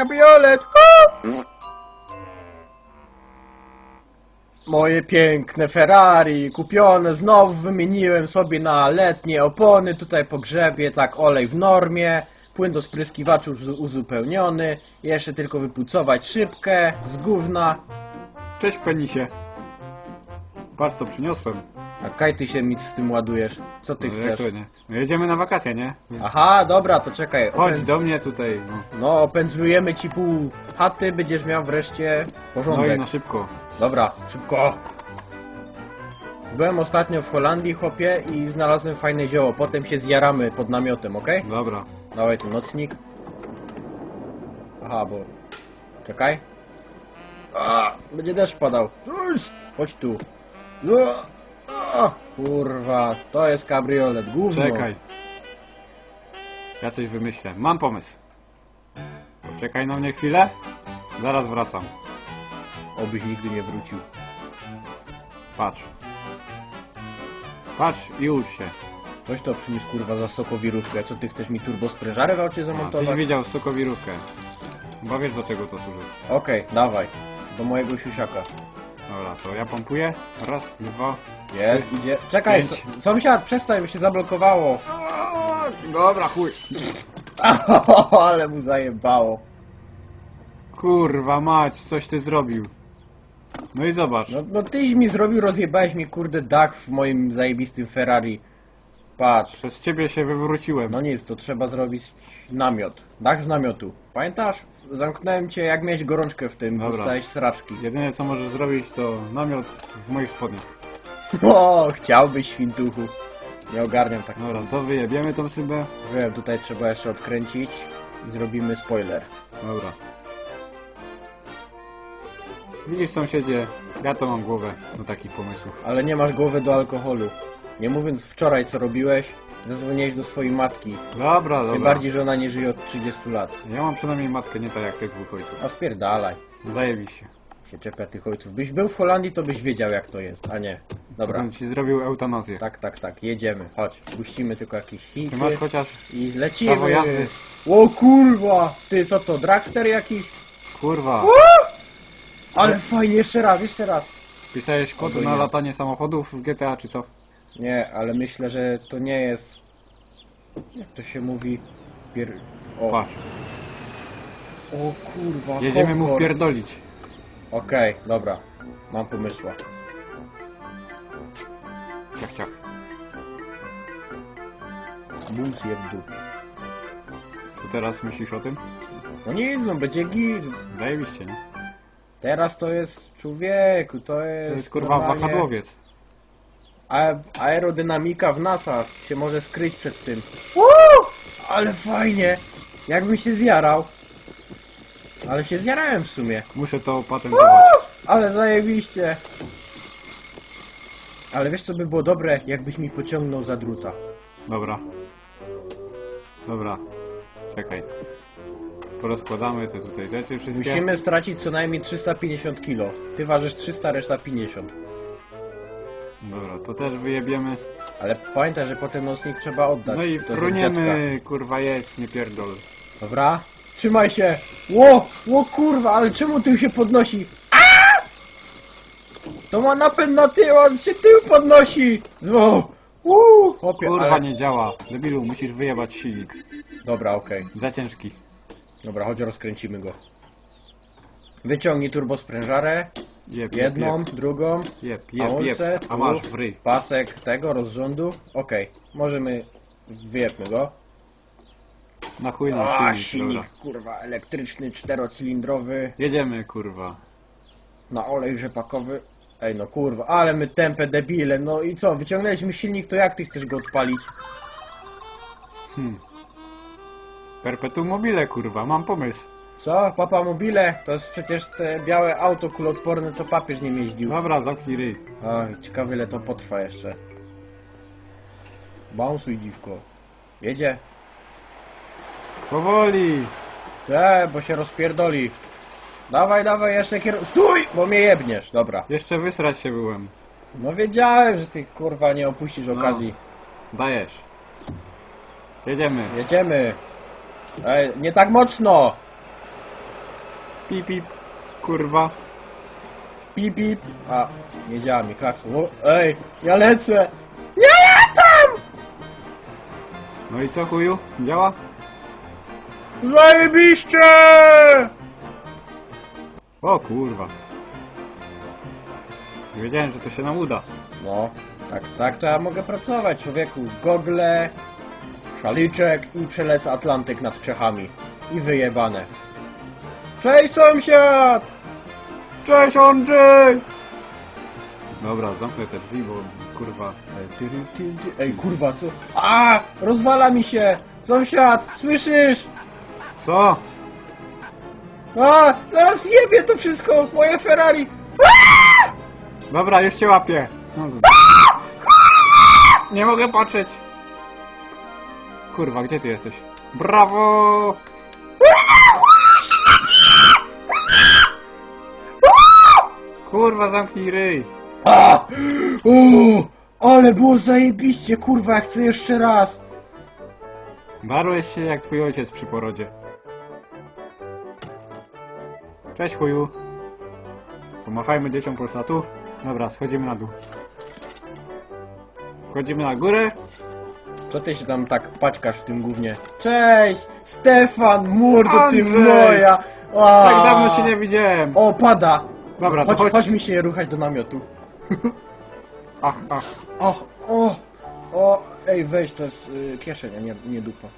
Kabriolet! Moje piękne Ferrari, kupione, znowu wymieniłem sobie na letnie opony, tutaj po grzebie, tak olej w normie, płyn do spryskiwaczu już uzupełniony, jeszcze tylko wypucować szybkę z gówna, Cześć penisie. Co przyniosłem. A kaj ty się mi z tym ładujesz, co ty No, jak chcesz? to nie? No, jedziemy na wakacje, nie? Aha, dobra, to czekaj, Chodź do mnie tutaj. No, no opędzlujemy ci pół chaty, będziesz miał wreszcie no porządek. i na szybko. Dobra, szybko. Byłem ostatnio w Holandii, chłopie, i znalazłem fajne zioło. Potem się zjaramy pod namiotem, ok? Dobra. Dawaj tu nocnik. Aha, bo... Czekaj. A, będzie deszcz padał. Chodź tu. A, a, Kurwa, to jest kabriolet, gówno. Czekaj. Ja coś wymyślę. Mam pomysł. Poczekaj na mnie chwilę. Zaraz wracam. Obyś nigdy nie wrócił. Patrz. Patrz i ucz się. Ktoś to przyniósł, kurwa, za sokowirówkę. Co, ty chcesz mi turbosprężarę w aucie A, zamontować? tyś widział sokowirówkę. Bo wiesz do czego to służy. Okej, dawaj. Do mojego siusiaka. Dobra, to ja pompuję. Raz, dwa. Jest, idzie. Czekaj, Pięć. s- sąsiad, przestań, bo się zablokowało. Dobra, chuj. Ale mu zajebało. Kurwa mać, coś ty zrobił. No i zobacz. No, no tyś mi zrobił, rozjebałeś mi kurde dach w moim zajebistym Ferrari. Patrz. Przez ciebie się wywróciłem. No nic, to trzeba zrobić namiot. Dach z namiotu. Pamiętasz? Zamknąłem cię jak miałeś gorączkę w tym, Dobra. dostałeś sraczki. Jedyne co możesz zrobić to namiot w moich spodniach. O, chciałbyś świntuchu. Nie ogarniam tak. Dobra, to wyjebiemy tą szybę. Wiem, tutaj trzeba jeszcze odkręcić i zrobimy spoiler. Dobra. Widzisz sąsiedzie, ja to mam głowę do takich pomysłów. Ale nie masz głowy do alkoholu. Nie mówiąc wczoraj co robiłeś, zadzwoniłeś do swojej matki. Dobra, dobra. Tym bardziej, że ona nie żyje od 30 lat. Ja mam przynajmniej matkę, nie tak jak tych dwóch ojców. A spierdalaj. Zajebiście. Się czepia tych ojców. Byś był w Holandii, to byś wiedział jak to jest, a nie. Dobra. Bym ci zrobił eutanazję. Tak, tak, tak. Jedziemy. Chodź. Puścimy tylko jakieś Ty hity. masz chociaż... I lecimy. prawo jazdy? O kurwa! Ty, co to? Dragster jakiś? Kurwa. Ale fajnie, jeszcze raz, jeszcze raz. Pisałeś kod Albo na nie. latanie samochodów w GTA czy co? Nie, ale myślę, że to nie jest... Jak to się mówi? Pier... O, Patrz. o kurwa, Jedziemy mu wpierdolić. Okej, dobra. Mam pomysła. Ciach, ciach. Bum zjebdu. Co teraz myślisz o tym? No nic, no będzie git. Zajebiście, nie? Teraz to jest człowieku, to jest... To jest kurwa normalnie- wahadłowiec. A aerodynamika w NASA się może skryć przed tym. Uuu, ale fajnie! Jakbym się zjarał. Ale się zjarałem w sumie. Muszę to opatentować. Ale zajebiście. Ale wiesz co by było dobre, jakbyś mi pociągnął za druta. Dobra. Dobra. Czekaj. Porozkładamy te tutaj rzeczy wszystkie. Musimy stracić co najmniej 350 kg. Ty ważysz 300, reszta 50. Dobra, to też wyjebiemy. Ale pamiętaj, że potem nocnik trzeba oddać. No i To jest dziadka. kurwa jedź, nie pierdol. Dobra. Trzymaj się. Ło, ło kurwa, ale czemu tył się podnosi? A! To ma napęd na tył, on się tył podnosi. Zło. Uuu, chłopie, Kurwa ale... nie działa. Debilu, musisz wyjebać silnik. Dobra, okej. Za ciężki. Dobra, chodź rozkręcimy go. Wyciągnij turbosprężarę. Jedną, drugą. jeb. A tu, masz ryj. Pasek tego rozrządu. Okej, możemy... Wyjebmy go. Na chuj nam A, silnik, silnik, dobra. kurwa, elektryczny, czterocylindrowy. Jedziemy, kurwa. Na olej rzepakowy. Ej no kurwa, ale my tempę debile, no i co, wyciągnęliśmy silnik, to jak ty chcesz go odpalić? Hmm. Perpetuum mobile, kurwa, mam pomysł. Co? Papa Mobile? To jest przecież te białe auto kuloodporne, co papież nie jeździł. Dobra, zamknij ryj. Oj, ciekawe ile to potrwa jeszcze. Bounsuj dziwko. Jedzie? Powoli! Te, bo się rozpierdoli. Dawaj, dawaj, jeszcze kier... Stój! Bo mnie jebniesz. Dobra. Jeszcze wysrać się byłem. No wiedziałem, że ty kurwa nie opuścisz No. okazji. Dajesz. Jedziemy. Jedziemy. Ej, nie tak mocno! Pip, pip. Kurwa. Pip, pip. A, nie działa mi klakson. O, Ej, ja lecę! Nie latam! No i co chuju? Działa? Zajebiście! O kurwa. Nie wiedziałem, że to się nam uda. No, tak, tak to ja mogę pracować, człowieku. Gogle, szaliczek i przelecę Atlantyk nad Czechami. I wyjebane. Cześć sąsiad! Cześć Andrzej! Dobra, zamknę te drzwi, bo kurwa. Ej, tyry, tyry, tyry. Ej, kurwa, co? A! Rozwala mi się! Sąsiad, słyszysz? Co? A! Zaraz jebie to wszystko! Moje Ferrari! Dobra, już cię łapię. No, z... Nie mogę patrzeć. Kurwa, gdzie ty jesteś? Brawo! Kurwa, zamknij ryj. A! O! Ale było zajebiście, kurwa, ja chcę jeszcze raz! Darłeś się jak twój ojciec przy porodzie. Cześć chuju. Pomachajmy dzieciom Polsatu. Dobra, schodzimy na dół. Wchodzimy na górę. Co ty się tam tak paćkasz w tym gównie? Cześć! Stefan, mordo ty Andrzej! moja! A! Tak dawno się nie widziałem. O, pada! Dobra, to chodź, chodź. chodź mi się nie ruchać do namiotu. Ach, ach. O, o, o, ej, weź, to jest y, kieszeń, a nie, nie dupa.